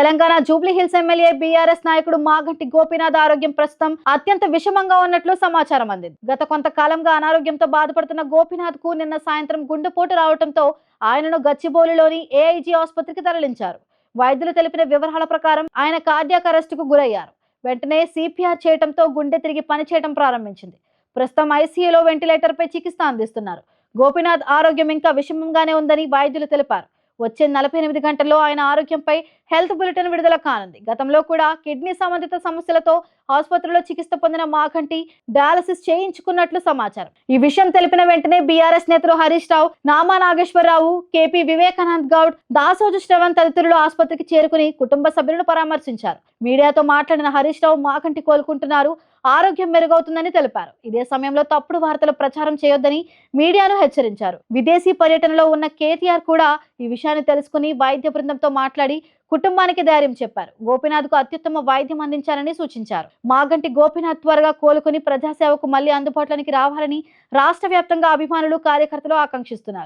Telangana Jubilee Hills MLA BRS నాయకుడు మాగంటి గోపీనాథ్ ఆరోగ్యం ప్రస్తుతం అత్యంత విషమంగా ఉన్నట్లు సమాచారం అందింది. గత కొంతకాలంగా అనారోగ్యంతో బాధపడుతున్న గోపీనాథ్కు నిన్న సాయంత్రం గుండెపోటు రావడంతో ఆయనను గచ్చిబౌలిలోని ఏఐజీ ఆసుపత్రికి తరలించారు. వైద్యులు తెలిపిన వివరాల ప్రకారం ఆయన కార్డియాక్ అరెస్టుకు గురయ్యారు. వెంటనే సిపిఆర్ చేయడంతో గుండె తిరిగి పనిచేయడం ప్రారంభించింది. ప్రస్తుతం ఐసీయూలో వెంటిలేటర్ పై చికిత్స అందిస్తున్నారు. గోపీనాథ్ ఆరోగ్యం ఇంకా విషమంగానే ఉందని వైద్యులు తెలిపారు. వచ్చే నలభై ఎనిమిది గంటల్లో ఆయన ఆరోగ్యంపై హెల్త్ బులెటిన్ విడుదల కానుంది. గతంలో కూడా కిడ్నీ సంబంధిత సమస్యలతో ఆసుపత్రిలో చికిత్స పొందిన మాఘంటి డయాలసిస్ చేయించుకున్నట్లు సమాచారం. ఈ విషయం తెలిపిన వెంటనే బీఆర్ఎస్ నేతలు హరీష్ రావు నామా నాగేశ్వరరావు కేపీ వివేకానంద్ గౌడ్ దాసోజు శ్రవణ్ తదితరులు ఆసుపత్రికి చేరుకుని కుటుంబ సభ్యులను పరామర్శించారు. మీడియాతో మాట్లాడిన హరీష్ రావు మాఘంటి కోలుకుంటున్నారు ఆరోగ్యం మెరుగవుతుందని తెలిపారు. ఇదే సమయంలో తప్పుడు వార్తలు ప్రచారం చేయొద్దని మీడియాను హెచ్చరించారు. విదేశీ పర్యటనలో ఉన్న కేటీఆర్ కూడా ఈ విషయాన్ని తెలుసుకుని వైద్య బృందంతో మాట్లాడి కుటుంబానికి ధైర్యం చెప్పారు. గోపినాథ్కు అత్యుత్తమ వైద్యం అందించాలని సూచించారు. మాగంటి గోపినాథ్ త్వరగా కోలుకుని ప్రజాసేవకు మళ్ళీ అందుబాటులోనికి రావాలని రాష్ట్ర వ్యాప్తంగా అభిమానులు కార్యకర్తలు ఆకాంక్షిస్తున్నారు.